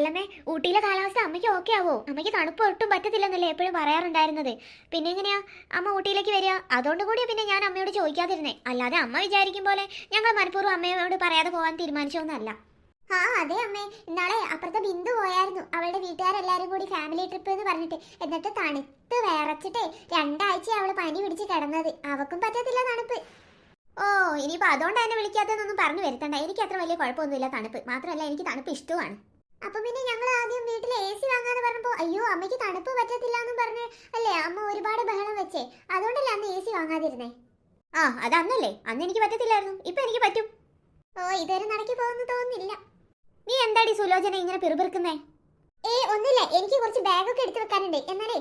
അല്ലമ്മേ ഊട്ടിയിലെ കാലാവസ്ഥ അമ്മയ്ക്ക് ഓക്കെ ആവോ? അമ്മയ്ക്ക് തണുപ്പ് ഒട്ടും പറ്റത്തില്ലെന്നല്ലേ എപ്പോഴും പറയാറുണ്ടായിരുന്നത്. പിന്നെ എങ്ങനെയാ? അമ്മ ഊട്ടിയിലേക്ക് വരിക? അതുകൊണ്ട് കൂടിയാ പിന്നെ ഞാൻ അമ്മയോട് ചോദിക്കാതിരുന്നേ. അല്ലാതെ അമ്മ വിചാരിക്കും പോലെ ഞങ്ങൾ മനഃപൂർവം അമ്മയോട് പറയാതെ പോകാൻ തീരുമാനിച്ചൊന്നല്ല ആ അതെ അമ്മേ. ഇന്നാളെ അപ്പുറത്തെ ബിന്ദു പോയായിരുന്നു. അവളുടെ വീട്ടുകാരെല്ലാരും കൂടി ഫാമിലി ട്രിപ്പ് എന്ന് പറഞ്ഞിട്ട്. എന്നിട്ട് തണുത്ത് വേറച്ചിട്ടേ രണ്ടാഴ്ച അവൾ പനി പിടിച്ച് കിടന്നത്. അവക്കും പറ്റത്തില്ല തണുപ്പ്. ഓ ഇനിയിപ്പോ അതുകൊണ്ട് എന്നെ വിളിക്കാത്തതെന്നൊന്നും പറഞ്ഞു വരുത്തണ്ട. എനിക്ക് അത്ര വലിയ കുഴപ്പമൊന്നുമില്ല തണുപ്പ്. മാത്രമല്ല എനിക്ക് തണുപ്പ് ഇഷ്ടമാണ് അപ്പൊ പിന്നെ ഞങ്ങൾ ആദ്യം വീട്ടിൽ എ സി വാങ്ങാന്ന് പറഞ്ഞപ്പോ അയ്യോ അമ്മയ്ക്ക് തണുപ്പ് പറ്റത്തില്ല എന്നും പറഞ്ഞ് അല്ലേ അമ്മ ഒരുപാട് ബഹളം വെച്ചേ. അതുകൊണ്ടല്ലേ അന്ന് എ സി വാങ്ങാതിരുന്നേ? ആ അത് അന്നല്ലേ. അന്ന് എനിക്ക് പറ്റത്തില്ലായിരുന്നു. ഇപ്പൊ എനിക്ക് പറ്റും. ഓ ഇതുവരെ നടക്കി പോകുന്നു തോന്നുന്നില്ല. നീ എന്താടി സുലോചന ഇങ്ങനെ പിറുപിറുക്കുന്നേ? ഏ ഒന്നുമില്ല. എനിക്ക് കുറച്ച് ബാഗൊക്കെ എടുത്തു വെക്കാനുണ്ട്. എന്നാലേ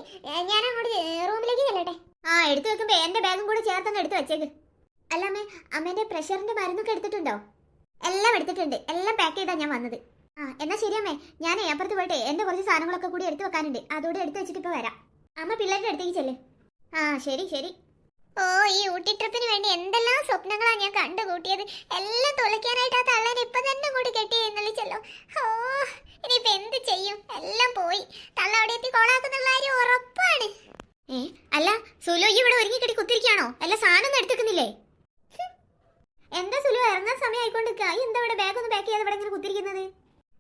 ഞാൻ അങ്ങോട്ട് റൂമിലേക്ക് ചെല്ലട്ടെ? ആ എടുത്തു വെക്കുമ്പോ എന്റെ ബാഗും കൂടെ ചേർത്തങ്ങ് എടുത്തു വെച്ചേക്ക്. അല്ല അമ്മേ അമ്മേന്റെ പ്രഷറിന്റെ മരുന്നൊക്കെ എടുത്തിട്ടുണ്ടോ? എല്ലാം എടുത്തിട്ടുണ്ട്. എല്ലാം പാക്ക് ചെയ്താ ഞാൻ വന്നത്. ആ എന്നാ ശരിയമ്മേ ഞാനേ അപ്പുറത്ത് പോയിട്ട്. എന്റെ കുറച്ച് സാധനങ്ങളൊക്കെ കൂടി എടുത്തു വെക്കാനുണ്ട്. അതോടെ എടുത്തു വെച്ചിട്ട് ഇപ്പൊ വരാം. അമ്മ പിള്ളേരുടെ അടുത്തേക്ക് ചെല്ലേ. ആ ശരി ശരി. ഓ ഈ ഊട്ടി ട്രിപ്പിന് വേണ്ടി എന്തെല്ലാം സ്വപ്നങ്ങളാ ഞാൻ കണ്ടുകൂട്ടിയത്. എല്ലാം തുളയ്ക്കാനായിട്ട് ആ തള്ളൻ ഇപ്പൊ തന്നെ കൂടി കെട്ടി എഴുന്നള്ളിച്ചല്ലോ ഓ ഇനിയിപ്പൊ എന്ത് ചെയ്യും? എല്ലാം പോയി. തള്ള അവിടെ എത്തി കോളാക്കുന്നുള്ള കാര്യം ഉറപ്പാണ്. ഏ അല്ല സുലു ഈ ഇവിടെ ഒരുങ്ങി കെട്ടി കുത്തിരിക്കാണോ അല്ല സാധനം എടുത്തേക്കുന്നില്ലേ എന്താ സുലു ഇറങ്ങാൻ സമയം ആയിക്കൊണ്ടിരിക്കുക എന്താ ഇവിടെ ബാഗ് ഒന്ന് പാക്ക് ചെയ്യാതെ ഇവിടെ ഇങ്ങനെ കുത്തിരിക്കുന്നത്?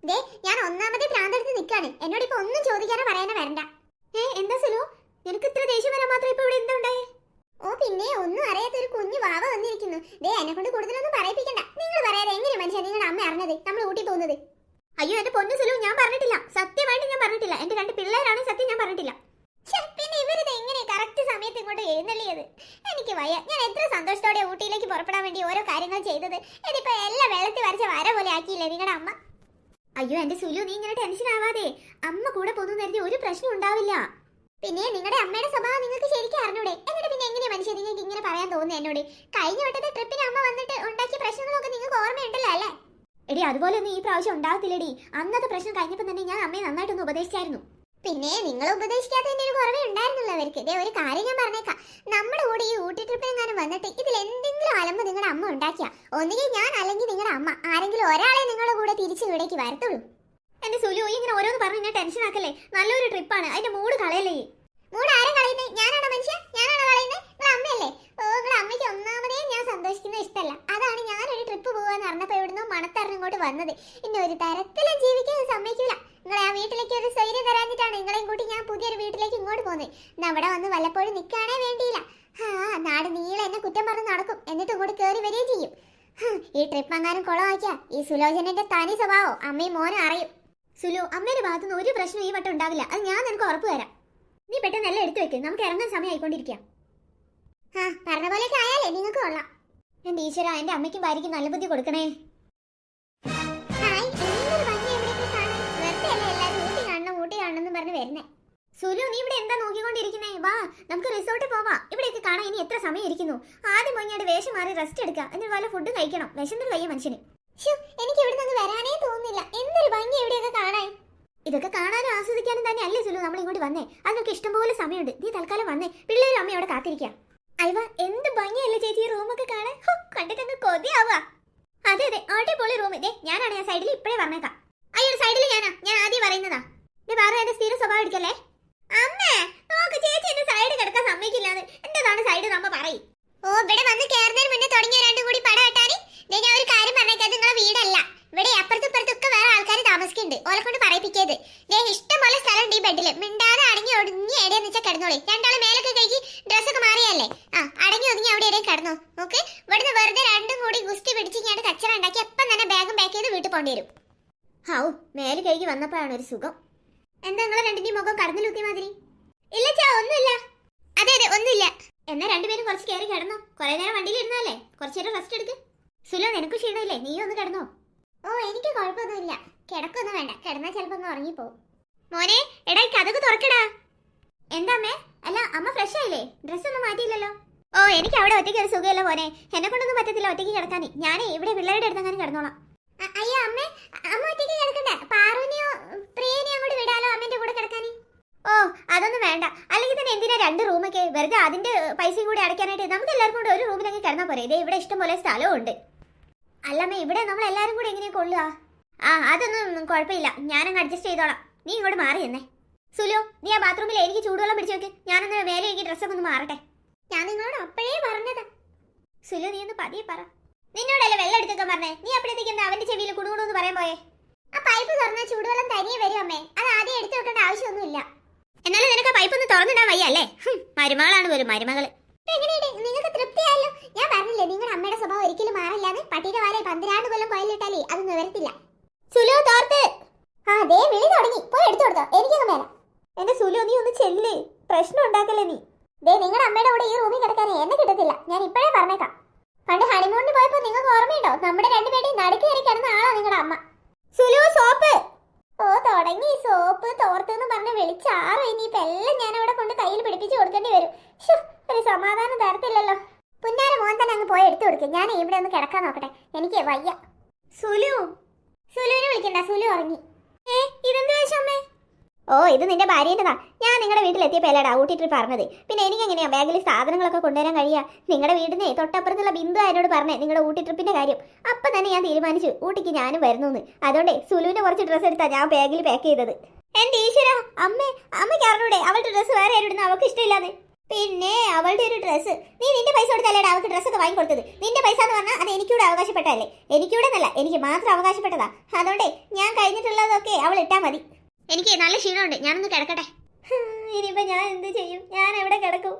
ദേ ഞാൻ ഒന്നാമത്തെ ഭ്രാന്തെടുത്ത് നിൽക്കാണ് എന്നോട് ഇപ്പൊ ഒന്നും ചോദിക്കാനോ പറയാനോ വരണ്ട. ഏ എന്താ സുലു നിനക്ക് ഇത്ര ദേഷ്യം വരാൻ മാത്രം ഇപ്പൊ ഇവിടെ എന്തുണ്ടായി ഓ പിന്നെ ഒന്നും അറിയാത്ത ഒരു കുഞ്ഞു വാവ വന്നിരിക്കുന്നു. ദേ എന്നെ കൊണ്ട് കൂടുതലൊന്നും പറയിപ്പിക്കണ്ട. നിങ്ങൾ പറയാതെ എങ്ങനെ മനുഷ്യൻ നിങ്ങളുടെ അമ്മ അറിഞ്ഞത്? നമ്മൾ ഊട്ടി പോകുന്നത്. അയ്യോ എന്റെ പൊന്നു സുലു ഞാൻ പറഞ്ഞിട്ടില്ല. സത്യമായിട്ട് ഞാൻ പറഞ്ഞിട്ടില്ല. എന്റെ രണ്ട് പിള്ളേരാണ് സത്യം ഞാൻ പറഞ്ഞിട്ടില്ല. പിന്നെ ഇവരിത് എങ്ങനെ കറക്റ്റ് സമയത്ത് ഇങ്ങോട്ട് എഴുന്നള്ളിയത്? എനിക്ക് വയ്യ. ഞാൻ എത്ര സന്തോഷത്തോടെ ഊട്ടിയിലേക്ക് പുറപ്പെടാൻ വേണ്ടി ഓരോ കാര്യങ്ങൾ ചെയ്തത്. ഇതിപ്പോ എല്ലാം വെള്ളത്തിൽ വരച്ച വര പോലെ ആക്കിയില്ലേ നിങ്ങളുടെ അമ്മ? അയ്യോ എന്റെ സുലു നീ ഇങ്ങനെ ടെൻഷൻ ആവാതെ. അമ്മ കൂടെ പോകുന്നു കരുതി ഒരു പ്രശ്നം ഉണ്ടാവില്ല. പിന്നെ നിങ്ങളുടെ അമ്മയുടെ സ്വഭാവം നിങ്ങൾക്ക് ശരിക്കും അറിഞ്ഞൂടെ? എന്നിട്ട് പിന്നെ എങ്ങനെയാ മനുഷ്യൻ നിങ്ങൾക്ക് ഇങ്ങനെ പറയാൻ തോന്നുന്നു എന്നോട്? കഴിഞ്ഞ വട്ടത്തെ ട്രിപ്പിന് അമ്മ വന്നിട്ട് ഉണ്ടാക്കിയ പ്രശ്നങ്ങളൊക്കെ നിങ്ങൾക്ക് ഓർമ്മയുണ്ടല്ലോ അല്ലേ? എടി അതുപോലെ ഒന്നും ഈ പ്രാവശ്യം ഉണ്ടാവത്തില്ലടി. അന്നത്തെ പ്രശ്നം കഴിഞ്ഞപ്പോൾ തന്നെ ഞാൻ അമ്മയെ നന്നായിട്ടൊന്ന് ഉപദേശിച്ചായിരുന്നു. പിന്നെ നിങ്ങൾ ഉപദേശിക്കാത്തതിന്റെ ഒരു കുറവേ ഉണ്ടായിരുന്നില്ല അവർക്ക്. ഇതേ ഒരു കാര്യം ഞാൻ പറഞ്ഞേക്കാം. നമ്മുടെ കൂടെ ഈ ഊട്ടി ട്രിപ്പിനെങ്ങാനും വന്നിട്ട് ഇതിൽ എന്തെങ്കിലും അലമ്പ് നിങ്ങളുടെ അമ്മ ഉണ്ടാക്കിയ? ഒന്നുകിൽ ഞാൻ അല്ലെങ്കിൽ നിങ്ങളുടെ അമ്മ. ആരെങ്കിലും ഒരാളെ നിങ്ങളുടെ കൂടെ തിരിച്ചു ഇവിടേക്ക് വരത്തുള്ളൂ. എന്റെ സുലു ഇങ്ങനെ ഓരോന്ന് പറഞ്ഞു ഞാൻ ടെൻഷൻ ആക്കല്ലേ? നല്ലൊരു ട്രിപ്പാണ് അതിന്റെ മൂഡ് കളയല്ലേ മൂഡ് ആരും കളയുന്നത് ഞാനാണോ മനുഷ്യ? ഞാനാണോ കളയുന്നത് നിങ്ങളെ അമ്മയല്ലേ? ഓ നിങ്ങളെ അമ്മയ്ക്ക് ഒന്നാമതേ ഞാൻ സന്തോഷിക്കുന്നത് ഇഷ്ടമല്ല അതാണ് ഞാനൊരു ട്രിപ്പ് പോകാന്ന് പറഞ്ഞപ്പോ എവിടുന്നോ മണത്തറിഞ്ഞ് ഇങ്ങോട്ട് വന്നത്. ഇനി ഒരു തരത്തിലും ജീവിക്കാൻ സമ്മതിക്കില്ല നിങ്ങളെ ആ വീട്ടിലേക്ക് ഒരു സ്വൈര്യം തരാഞ്ഞിട്ടാണ് നിങ്ങളെയും കൂട്ടി ഞാൻ പുതിയൊരു വീട്ടിലേക്ക് ഇങ്ങോട്ട് പോകുന്നത് ഇന്ന് അവിടെ വന്ന് വല്ലപ്പോഴും നിൽക്കാനേ വേണ്ടിയില്ല. ആ നാട് നീളെ എന്നെ കുറ്റം പറഞ്ഞ് നടക്കും. എന്നിട്ട് ഇങ്ങോട്ട് കയറി വരികയും ചെയ്യും. ഈ ട്രിപ്പ് അങ്ങാനും കുളമാക്കിയ. ഈ സുലോചനന്റെ തനി സ്വഭാവം അമ്മയും മോനും അറിയും. സുലു അമ്മയുടെ ഭാഗത്തുനിന്ന് ഒരു പ്രശ്നം ഈ വട്ടം ഉണ്ടാവില്ല. അത് ഞാൻ നിനക്ക് ഉറപ്പ് തരാം. നീ പെട്ടെന്ന് എല്ലാം എടുത്തു വെക്ക്. നമുക്ക് ഇറങ്ങാൻ സമയം ആയിക്കൊണ്ടിരിക്കാം ആ പറഞ്ഞ പോലെയൊക്കെ ആയാലേ നിങ്ങൾക്ക് കൊള്ളാം. എന്റെ ഈശ്വര എന്റെ അമ്മയ്ക്കും ഭാര്യയ്ക്കും നല്ല ബുദ്ധി കൊടുക്കണേ. സുലു നീ ഇവിടെ എന്താ നോക്കിക്കൊണ്ടിരിക്കുന്നേ? വാ നമുക്ക് റിസോർട്ടിൽ പോവാം. ഇവിടെയൊക്കെ കാണാൻ ഇനി എത്ര സമയം ഇരിക്കുന്നു ആദ്യം പോയിട്ട് വേഷം മാറി റെസ്റ്റ് എടുക്കുക എന്നിട്ട് വല്ല ഫുഡ് കഴിക്കണം. വിശന്നിട്ട് വയ്യ മനുഷ്യന്. എനിക്ക് ഇവിടെ നിന്ന് വരാനേ തോന്നുന്നില്ല. എന്തൊരു ഭംഗി ഇവിടെയൊക്കെ കാണാൻ. ഇതൊക്കെ കാണാനും ആസ്വദിക്കാനും തന്നെ അല്ലേ സുലു? നമ്മൾ ഇങ്ങോട്ട് വന്നേ. അതിനൊക്കെ ഇഷ്ടംപോലെ സമയമുണ്ട്. നീ തൽക്കാലം വന്നേ. പിള്ളേരും അമ്മയും അവിടെ കാത്തിരിക്കാം. അയവ എന്ത് ഭംഗിയല്ലേ ചേച്ചി റൂമൊക്കെ കാണാൻ? കണ്ടിട്ടങ്ങ് കൊതിയാവുക. അതെ അതെ അടിപൊളി റൂം. ഇതേ ഞാനാണ് ഞാൻ സൈഡിൽ ഇപ്പോഴേ പറഞ്ഞേക്കാം അയ്യോ സൈഡിൽ ഞാനാ ഞാൻ ആദ്യം പറയുന്നതാ നീ വേറെ എന്റെ സ്ഥിര സ്വഭാവം എടുക്കല്ലേ അമ്മേ നോക്ക് ചേച്ചി എന്റെ സൈഡ് കിടക്കാൻ സമ്മതിക്കില്ലാന്ന് എന്റേതാണ് സൈഡ് നമ്മ പറയും ഓ ഇവിടെ വന്ന് കയറുന്നതിന് മുന്നേ തുടങ്ങിയ രണ്ടും കൂടി പട വെട്ടാന് ദേ ഞാൻ ഒരു കാര്യം പറഞ്ഞേക്കാം നിങ്ങളെ വീടല്ല ഇവിടെ അപ്പുറത്തും ഇപ്പുറത്തൊക്കെ വേറെ ആൾക്കാർ താമസിക്കുന്നുണ്ട് ഓലെ കൊണ്ട് പറയിപ്പിക്കരുത് ദേ ഇഷ്ടം പോലെ സ്ഥലമുണ്ട് ഈ ബെഡിൽ മിണ്ടാതെ അടങ്ങി ഒടുങ്ങി എവിടെയെന്ന് വെച്ചാൽ കിടന്നോളി രണ്ടാളും മേലൊക്കെ കഴുകി ഡ്രസ്സൊക്കെ മാറിയല്ലേ ആ അടങ്ങി ഒതുങ്ങി കടന്നു നോക്ക് ഇവിടുന്ന് വെറുതെ രണ്ടും കൂടി ഗുസ്തി പിടിച്ച് ഞാൻ കച്ചറ ഉണ്ടാക്കി അപ്പം തന്നെ ബാഗും പാക്ക് ചെയ്ത് വീട്ടിൽ പോണ്ടി വരും. ഹൗ മേൽ കഴുകി വന്നപ്പോഴാണ് ഒരു സുഖം. എന്താ നിങ്ങളെ രണ്ടിന്റെയും മുഖം കടന്നു കടന്നിലുത്തിയ മാതിരി? ഇല്ല ചാ ഒന്നുമില്ല. അതെ അതെ ഒന്നുമില്ല. എന്നാ രണ്ടുപേരും കുറച്ച് കയറി കിടന്നോ. കുറെ നേരം വണ്ടിയിൽ ഇരുന്നല്ലേ കുറച്ച് നേരം റെസ്റ്റ് എടുക്ക്. സുലോ നിനക്ക് ക്ഷീണമില്ലേ? നീ ഒന്ന് കിടന്നോ. ഓ എനിക്ക് കുഴപ്പമൊന്നുമില്ല. കിടക്കൊന്നും വേണ്ട. കിടന്നാൽ ചിലപ്പോൾ ഒന്ന് ഉറങ്ങിപ്പോവും. മോനെ എടാ കഥക്ക് തുറക്കടാ. എന്താ അമ്മേ? അല്ല അമ്മ ഫ്രഷ് ആയില്ലേ? ഡ്രസ്സൊന്നും മാറ്റിയില്ലല്ലോ. ഓ എനിക്ക് അവിടെ ഒറ്റയ്ക്ക് ഒരു സുഖമില്ല പോനെ എന്നെ കൊണ്ടൊന്നും പറ്റത്തില്ല ഒറ്റയ്ക്ക് കിടക്കാൻ ഞാനേ ഇവിടെ പിള്ളേരുടെ അടുത്തെങ്ങാനും കിടന്നോളാം. അ- അയ്യോ അമ്മേ അമ്മ ഒറ്റയ്ക്ക് കിടക്കണ്ട. പാറുവിനെയോ പ്രിയനെയോ അങ്ങോട്ട് വിടാലോ അമ്മേന്റെ കൂടെ കിടക്കാന്? ഓ അതൊന്നും വേണ്ട. അല്ലെങ്കിൽ തന്നെ എന്തിനാ രണ്ട് റൂമൊക്കെ വെറുതെ അതിന്റെ പൈസ കൂടി അടയ്ക്കാനായിട്ട് നമുക്ക് എല്ലാവർക്കും കൂടെ ഒരു റൂമിലങ്ങ് കിടന്നാൽ പോരെ. ഇതേ ഇവിടെ ഇഷ്ടം പോലെ സ്ഥലവും ഉണ്ട്. അല്ലമ്മ ഇവിടെ നമ്മൾ എല്ലാവരും കൂടെ എങ്ങനെയാ കൊള്ളുക? ആ അതൊന്നും കുഴപ്പമില്ല. ഞാനങ്ങ് അഡ്ജസ്റ്റ് ചെയ്തോളാം. നീ ഇങ്ങോട്ട് മാറി എന്നേ സുലു നീ ആ ബാത്റൂമിൽ എനിക്ക് ചൂടുവെള്ളം പിടിച്ചു വെക്ക്. ഞാനൊന്ന് മേലെ എനിക്ക് ഡ്രസ്സൊക്കെ ഒന്ന് മാറട്ടെ. ഞാൻ നിങ്ങളോട് അപ്പോഴേ പറഞ്ഞതാ. സുലു നീ ഒന്ന് പതിയെ പറ. നിന്നോടല്ലേ വെള്ളം എടുത്തൊക്കെ പറഞ്ഞേ? നീ അപ്പോഴത്തേക്ക് എന്താ അവന്റെ ചെവിയിൽ കുടുകൂടുന്ന് പറയാൻ പോയേ? ആ പൈപ്പ് തുറന്നാൽ ചൂടുവെള്ളം തനിയെ വരും അമ്മേ. അത് ആദ്യം എടുത്തു വെക്കേണ്ട ആവശ്യമൊന്നുമില്ല. എന്നാലും നിനക്ക് പൈപ്പ് ഒന്ന് തുറന്നിടാൻ വയ്യ അല്ലേ? മരുമകളാണ് പോലും മരുമകൾ. നിങ്ങൾക്ക് തൃപ്തിയായല്ലോ? ഞാൻ പറഞ്ഞില്ലേ നിങ്ങളുടെ അമ്മയുടെ സ്വഭാവം ഒരിക്കലും മാറില്ലാന്ന് പട്ടിയുടെ വാലെ പന്ത്രണ്ട് കൊല്ലം കോയിലിട്ടാലേ അത് നിവരത്തില്ല സുലു തോർത്ത് ആ ദേ വിളി തുടങ്ങി. പോയി എടുത്തു കൊടുത്തോ. എനിക്കൊന്നും വേണം. എന്റെ സുലു നീ ഒന്ന് ചെല്ല്. പ്രശ്നം ഉണ്ടാക്കല്ലേ നീ? ദേ നിങ്ങളുടെ അമ്മയുടെ കൂടെ ഈ റൂമിൽ കിടക്കാനേ എന്നെ കിട്ടത്തില്ല. ഞാൻ ഇപ്പോഴേ പറഞ്ഞേക്കാം. പണ്ട് ഹണിമൂണിന് പോയപ്പോൾ നിങ്ങൾക്ക് ഓർമ്മയുണ്ടോ? നമ്മുടെ രണ്ടുപേരുടെയും നടുക്ക് കയറി കിടന്ന ആളാ നിങ്ങളുടെ അമ്മ. സുലു സോപ്പ്. ഓ തുടങ്ങി സോപ്പ് തോർത്ത് എന്ന് പറഞ്ഞ് വിളിച്ചാറോ ഇനിയിപ്പോ എല്ലാം ഞാൻ അവിടെ കൊണ്ട് കയ്യിൽ പിടിപ്പിച്ച് കൊടുക്കേണ്ടി വരും. ഒരു സമാധാനം തരത്തില്ലല്ലോ. പുന്നാര മോൻ തന്നെ അങ്ങ് പോയി എടുത്തു കൊടുക്കും. ഞാൻ ഇവിടെ ഒന്ന് കിടക്കാൻ നോക്കട്ടെ. എനിക്ക് വയ്യ. സുലു സുലുവിനെ വിളിക്കണ്ട. സുലു വേഷമേ ഓ ഇത് നിന്റെ ഭാര്യേന്റെതാ. ഞാൻ നിങ്ങളുടെ വീട്ടിലെത്തിയപ്പോൾ അല്ലേടാ ഊട്ടി ട്രിപ്പ് പറഞ്ഞത് പിന്നെ എനിക്ക് എങ്ങനെയാ ബാഗിൽ സാധനങ്ങളൊക്കെ കൊണ്ടുവരാൻ കഴിയുക നിങ്ങളുടെ വീടിനെ തൊട്ടപ്പുറത്തുള്ള ബിന്ദു എന്നോട് പറഞ്ഞേ നിങ്ങളുടെ ഊട്ടി ട്രിപ്പിന്റെ കാര്യം. അപ്പം തന്നെ ഞാൻ തീരുമാനിച്ചു ഊട്ടിക്ക് ഞാനും വരുന്നു എന്ന് അതുകൊണ്ടേ സുലുവിന്റെ കുറച്ച് ഡ്രസ്സ് എടുത്താ ഞാൻ ബാഗിൽ പാക്ക് ചെയ്തത്. എന്റെ ഈശ്വര അമ്മേ അമ്മയ്ക്ക് അറിഞ്ഞൂടെ അവളുടെ ഡ്രസ്സ് വേറെ ആരോടുന്നു അവൾക്ക് ഇഷ്ടമില്ലാന്ന്. പിന്നെ അവളുടെ ഒരു ഡ്രസ്സ് നീ നിന്റെ പൈസ കൊടുത്തല്ലേടാ അവൾക്ക് ഡ്രസ്സൊക്കെ വാങ്ങി കൊടുത്തത്? നിന്റെ പൈസ എന്ന് പറഞ്ഞാൽ അത് എനിക്കൂടെ അവകാശപ്പെട്ടതല്ലേ? എനിക്കൂടെ എന്നല്ല എനിക്ക് മാത്രം അവകാശപ്പെട്ടതാ. അതുകൊണ്ടേ ഞാൻ കഴിഞ്ഞിട്ടുള്ളതൊക്കെ അവൾ ഇട്ടാൽ മതി. എനിക്ക് നല്ല ക്ഷീണമുണ്ട്. ഞാനൊന്ന് കിടക്കട്ടെ. ഇനിയിപ്പോ ഞാൻ എന്ത് ചെയ്യും? ഞാൻ എവിടെ കിടക്കും?